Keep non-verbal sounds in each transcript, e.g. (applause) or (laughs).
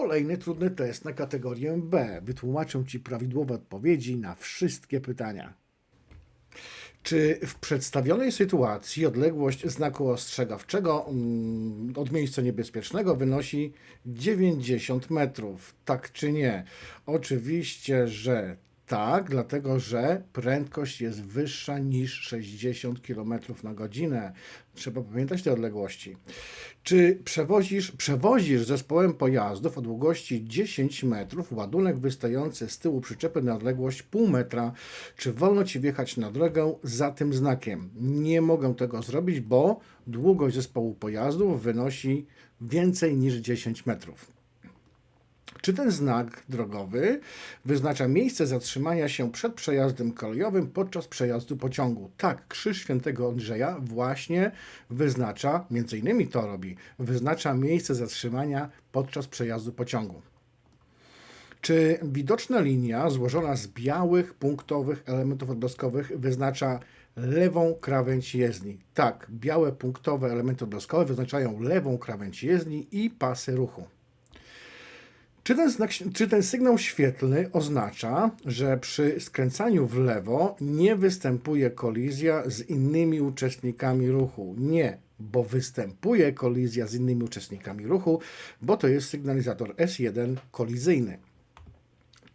kolejny trudny test na kategorię B. Wytłumaczę Ci prawidłowe odpowiedzi na wszystkie pytania. Czy w przedstawionej sytuacji odległość znaku ostrzegawczego mm, od miejsca niebezpiecznego wynosi 90 metrów? Tak czy nie? Oczywiście, że tak, dlatego że prędkość jest wyższa niż 60 km na godzinę. Trzeba pamiętać te odległości. Czy przewozisz, przewozisz zespołem pojazdów o długości 10 metrów ładunek wystający z tyłu przyczepy na odległość pół metra? Czy wolno ci wjechać na drogę za tym znakiem? Nie mogę tego zrobić, bo długość zespołu pojazdów wynosi więcej niż 10 metrów. Czy ten znak drogowy wyznacza miejsce zatrzymania się przed przejazdem kolejowym podczas przejazdu pociągu? Tak, Krzyż Świętego Andrzeja właśnie wyznacza, między innymi to robi, wyznacza miejsce zatrzymania podczas przejazdu pociągu. Czy widoczna linia złożona z białych punktowych elementów odblaskowych wyznacza lewą krawędź jezdni? Tak, białe punktowe elementy odblaskowe wyznaczają lewą krawędź jezdni i pasy ruchu. Czy ten, znak, czy ten sygnał świetlny oznacza, że przy skręcaniu w lewo nie występuje kolizja z innymi uczestnikami ruchu? Nie, bo występuje kolizja z innymi uczestnikami ruchu, bo to jest sygnalizator S1 kolizyjny.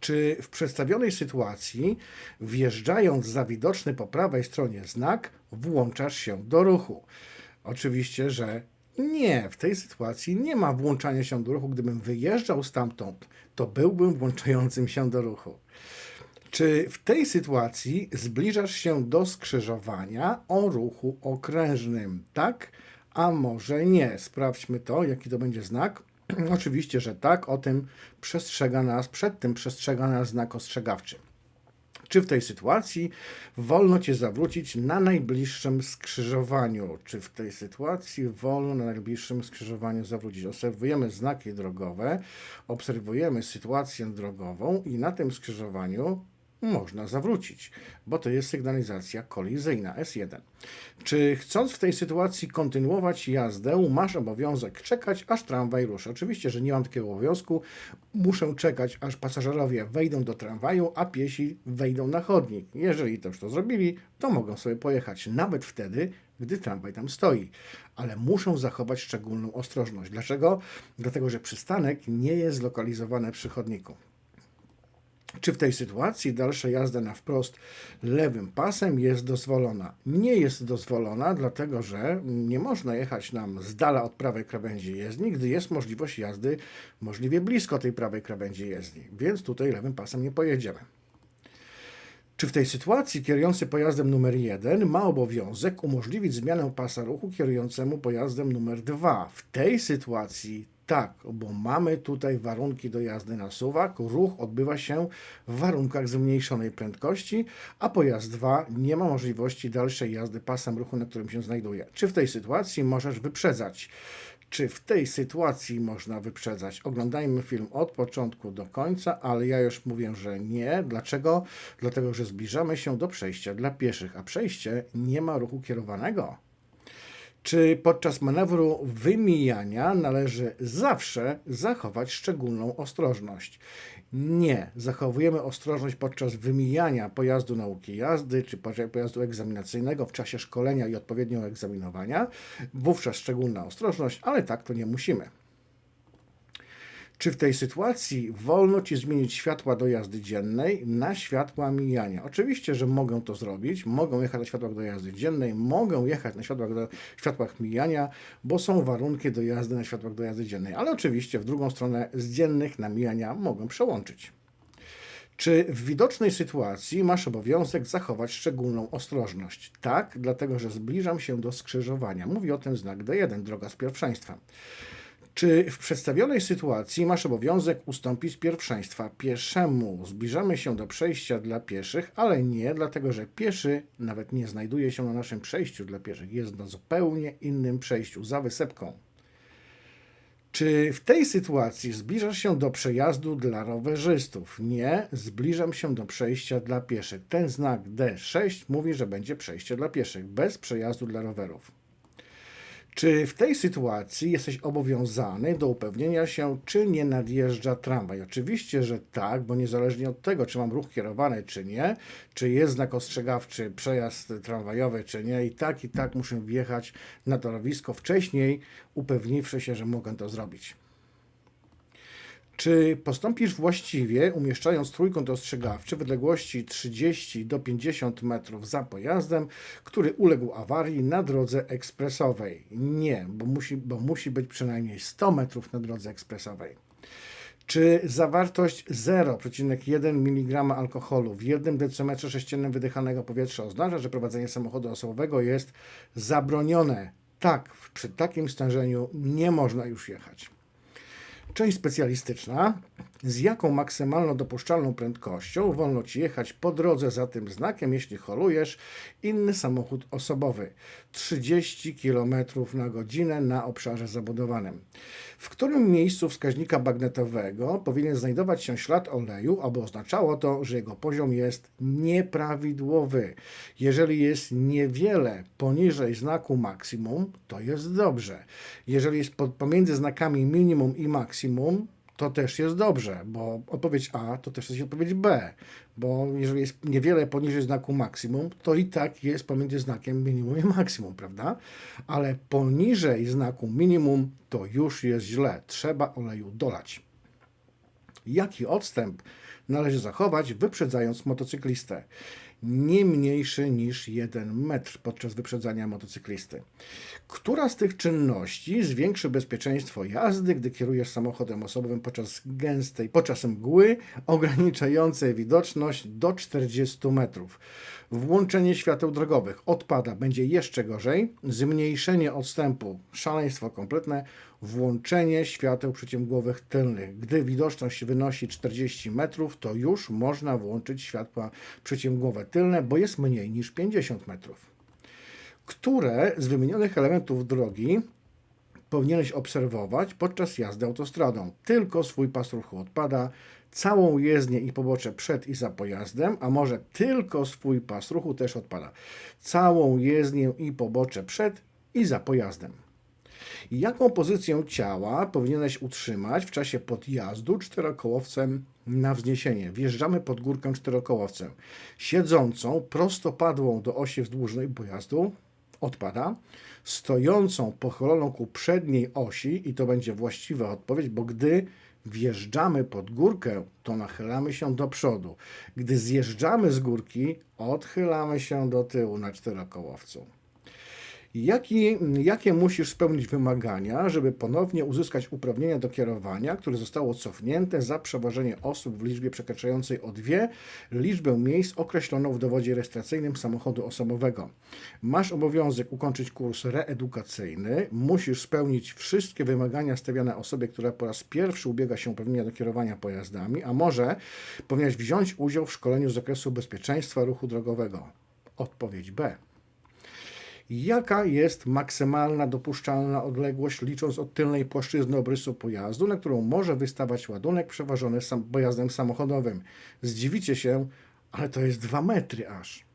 Czy w przedstawionej sytuacji, wjeżdżając za widoczny po prawej stronie znak, włączasz się do ruchu? Oczywiście, że nie, w tej sytuacji nie ma włączania się do ruchu. Gdybym wyjeżdżał stamtąd, to byłbym włączającym się do ruchu. Czy w tej sytuacji zbliżasz się do skrzyżowania o ruchu okrężnym? Tak, a może nie? Sprawdźmy to, jaki to będzie znak. (clears throat) Oczywiście, że tak, o tym przestrzega nas, przed tym przestrzega nas znak ostrzegawczy. Czy w tej sytuacji wolno Cię zawrócić na najbliższym skrzyżowaniu? Czy w tej sytuacji wolno na najbliższym skrzyżowaniu zawrócić? Obserwujemy znaki drogowe, obserwujemy sytuację drogową i na tym skrzyżowaniu można zawrócić, bo to jest sygnalizacja kolizyjna S1. Czy chcąc w tej sytuacji kontynuować jazdę, masz obowiązek czekać, aż tramwaj ruszy? Oczywiście, że nie mam takiego obowiązku. Muszę czekać, aż pasażerowie wejdą do tramwaju, a piesi wejdą na chodnik. Jeżeli to już to zrobili, to mogą sobie pojechać nawet wtedy, gdy tramwaj tam stoi. Ale muszą zachować szczególną ostrożność. Dlaczego? Dlatego, że przystanek nie jest zlokalizowany przy chodniku. Czy w tej sytuacji dalsza jazda na wprost lewym pasem jest dozwolona? Nie jest dozwolona, dlatego że nie można jechać nam z dala od prawej krawędzi jezdni, gdy jest możliwość jazdy możliwie blisko tej prawej krawędzi jezdni, więc tutaj lewym pasem nie pojedziemy. Czy w tej sytuacji kierujący pojazdem numer 1 ma obowiązek umożliwić zmianę pasa ruchu kierującemu pojazdem numer 2? W tej sytuacji tak, bo mamy tutaj warunki do jazdy na suwak. Ruch odbywa się w warunkach zmniejszonej prędkości, a pojazd 2 nie ma możliwości dalszej jazdy pasem ruchu, na którym się znajduje. Czy w tej sytuacji możesz wyprzedzać? Czy w tej sytuacji można wyprzedzać? Oglądajmy film od początku do końca, ale ja już mówię, że nie. Dlaczego? Dlatego, że zbliżamy się do przejścia dla pieszych, a przejście nie ma ruchu kierowanego. Czy podczas manewru wymijania należy zawsze zachować szczególną ostrożność? Nie. Zachowujemy ostrożność podczas wymijania pojazdu nauki jazdy czy pojazdu egzaminacyjnego w czasie szkolenia i odpowiedniego egzaminowania. Wówczas szczególna ostrożność, ale tak to nie musimy. Czy w tej sytuacji wolno Ci zmienić światła do jazdy dziennej na światła mijania? Oczywiście, że mogę to zrobić. Mogę jechać na światłach do jazdy dziennej, mogę jechać na światłach, do, światłach mijania, bo są warunki do jazdy na światłach do jazdy dziennej. Ale oczywiście w drugą stronę z dziennych na mijania mogę przełączyć. Czy w widocznej sytuacji masz obowiązek zachować szczególną ostrożność? Tak, dlatego że zbliżam się do skrzyżowania. Mówi o tym znak D1, droga z pierwszeństwa. Czy w przedstawionej sytuacji masz obowiązek ustąpić pierwszeństwa pieszemu? Zbliżamy się do przejścia dla pieszych, ale nie, dlatego że pieszy nawet nie znajduje się na naszym przejściu dla pieszych. Jest na zupełnie innym przejściu, za wysepką. Czy w tej sytuacji zbliżasz się do przejazdu dla rowerzystów? Nie, zbliżam się do przejścia dla pieszych. Ten znak D6 mówi, że będzie przejście dla pieszych, bez przejazdu dla rowerów. Czy w tej sytuacji jesteś obowiązany do upewnienia się, czy nie nadjeżdża tramwaj? Oczywiście, że tak, bo niezależnie od tego, czy mam ruch kierowany, czy nie, czy jest znak ostrzegawczy, przejazd tramwajowy, czy nie, i tak, i tak muszę wjechać na torowisko wcześniej, upewniwszy się, że mogę to zrobić. Czy postąpisz właściwie, umieszczając trójkąt ostrzegawczy w odległości 30 do 50 metrów za pojazdem, który uległ awarii na drodze ekspresowej? Nie, bo musi, bo musi być przynajmniej 100 metrów na drodze ekspresowej. Czy zawartość 0,1 mg alkoholu w 1 decymetrze sześciennym wydychanego powietrza oznacza, że prowadzenie samochodu osobowego jest zabronione? Tak, przy takim stężeniu nie można już jechać. Część specjalistyczna. Z jaką maksymalną dopuszczalną prędkością wolno ci jechać po drodze za tym znakiem, jeśli holujesz inny samochód osobowy? 30 km na godzinę na obszarze zabudowanym. W którym miejscu wskaźnika bagnetowego powinien znajdować się ślad oleju, aby oznaczało to, że jego poziom jest nieprawidłowy? Jeżeli jest niewiele poniżej znaku maksimum, to jest dobrze. Jeżeli jest pomiędzy znakami minimum i maksimum, to też jest dobrze, bo odpowiedź A to też jest odpowiedź B, bo jeżeli jest niewiele poniżej znaku maksimum, to i tak jest pomiędzy znakiem minimum i maksimum, prawda? Ale poniżej znaku minimum to już jest źle, trzeba oleju dolać. Jaki odstęp należy zachować, wyprzedzając motocyklistę? Nie mniejszy niż 1 metr podczas wyprzedzania motocyklisty. Która z tych czynności zwiększy bezpieczeństwo jazdy, gdy kierujesz samochodem osobowym podczas gęstej, podczas mgły ograniczającej widoczność do 40 metrów? Włączenie świateł drogowych odpada, będzie jeszcze gorzej. Zmniejszenie odstępu, szaleństwo kompletne. Włączenie świateł przeciwmgłowych tylnych. Gdy widoczność wynosi 40 metrów, to już można włączyć światła przeciwmgłowe tylne, bo jest mniej niż 50 metrów. Które z wymienionych elementów drogi powinieneś obserwować podczas jazdy autostradą? Tylko swój pas ruchu odpada, całą jezdnię i pobocze przed i za pojazdem, a może tylko swój pas ruchu też odpada. Całą jezdnię i pobocze przed i za pojazdem. Jaką pozycję ciała powinieneś utrzymać w czasie podjazdu czterokołowcem na wzniesienie? Wjeżdżamy pod górkę czterokołowcem. Siedzącą, prostopadłą do osi wzdłużnej pojazdu odpada. Stojącą, pochyloną ku przedniej osi i to będzie właściwa odpowiedź, bo gdy wjeżdżamy pod górkę, to nachylamy się do przodu. Gdy zjeżdżamy z górki, odchylamy się do tyłu na czterokołowcu. Jaki, jakie musisz spełnić wymagania, żeby ponownie uzyskać uprawnienia do kierowania, które zostało cofnięte za przewożenie osób w liczbie przekraczającej o dwie liczbę miejsc określoną w dowodzie rejestracyjnym samochodu osobowego? Masz obowiązek ukończyć kurs reedukacyjny, musisz spełnić wszystkie wymagania stawiane osobie, która po raz pierwszy ubiega się o uprawnienia do kierowania pojazdami, a może powinieneś wziąć udział w szkoleniu z zakresu bezpieczeństwa ruchu drogowego. Odpowiedź B. Jaka jest maksymalna dopuszczalna odległość, licząc od tylnej płaszczyzny obrysu pojazdu, na którą może wystawać ładunek przewożony sam, pojazdem samochodowym? Zdziwicie się, ale to jest 2 metry aż.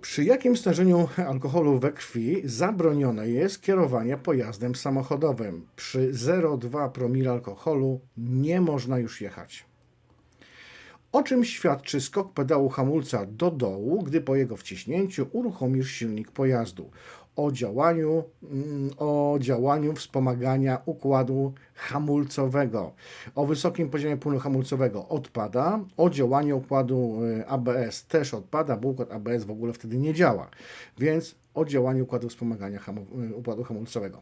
Przy jakim stężeniu alkoholu we krwi zabronione jest kierowanie pojazdem samochodowym? Przy 0,2 promil alkoholu nie można już jechać. O czym świadczy skok pedału hamulca do dołu, gdy po jego wciśnięciu uruchomisz silnik pojazdu? O działaniu, mm, o działaniu wspomagania układu hamulcowego. O wysokim poziomie płynu hamulcowego odpada. O działaniu układu y, ABS też odpada, bo układ ABS w ogóle wtedy nie działa. Więc o działaniu układu wspomagania hamu, y, układu hamulcowego.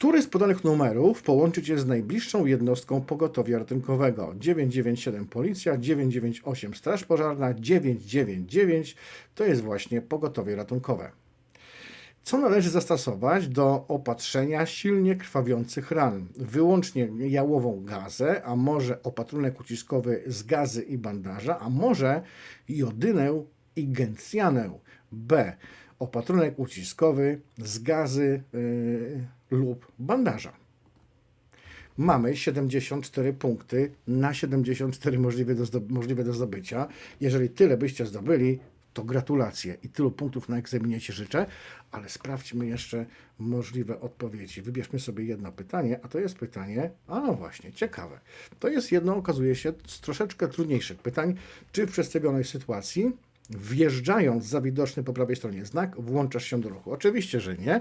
Który z podanych numerów połączyć jest z najbliższą jednostką pogotowia ratunkowego? 997 Policja, 998 Straż Pożarna, 999 to jest właśnie pogotowie ratunkowe. Co należy zastosować do opatrzenia silnie krwawiących ran? Wyłącznie jałową gazę, a może opatrunek uciskowy z gazy i bandaża, a może jodynę i gencjanę. B. Opatrunek uciskowy z gazy yy, lub bandaża. Mamy 74 punkty na 74 możliwe do, możliwe do zdobycia. Jeżeli tyle byście zdobyli, to gratulacje i tylu punktów na egzaminie Ci życzę, ale sprawdźmy jeszcze możliwe odpowiedzi. Wybierzmy sobie jedno pytanie, a to jest pytanie, a no właśnie, ciekawe. To jest jedno, okazuje się, z troszeczkę trudniejszych pytań. Czy w przedstawionej sytuacji wjeżdżając za widoczny po prawej stronie znak, włączasz się do ruchu? Oczywiście, że nie,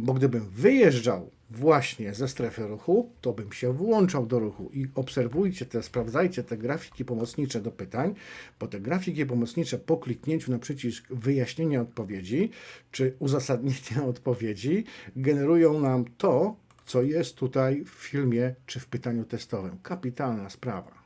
bo gdybym wyjeżdżał właśnie ze strefy ruchu, to bym się włączał do ruchu i obserwujcie te, sprawdzajcie te grafiki pomocnicze do pytań, bo te grafiki pomocnicze po kliknięciu na przycisk wyjaśnienia odpowiedzi czy uzasadnienia (laughs) odpowiedzi generują nam to, co jest tutaj w filmie czy w pytaniu testowym. Kapitalna sprawa.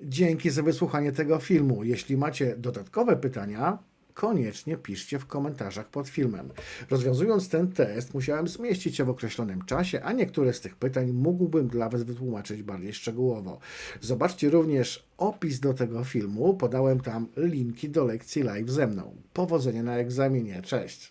Dzięki za wysłuchanie tego filmu. Jeśli macie dodatkowe pytania, koniecznie piszcie w komentarzach pod filmem. Rozwiązując ten test, musiałem zmieścić się w określonym czasie, a niektóre z tych pytań mógłbym dla Was wytłumaczyć bardziej szczegółowo. Zobaczcie również opis do tego filmu, podałem tam linki do lekcji live ze mną. Powodzenia na egzaminie. Cześć!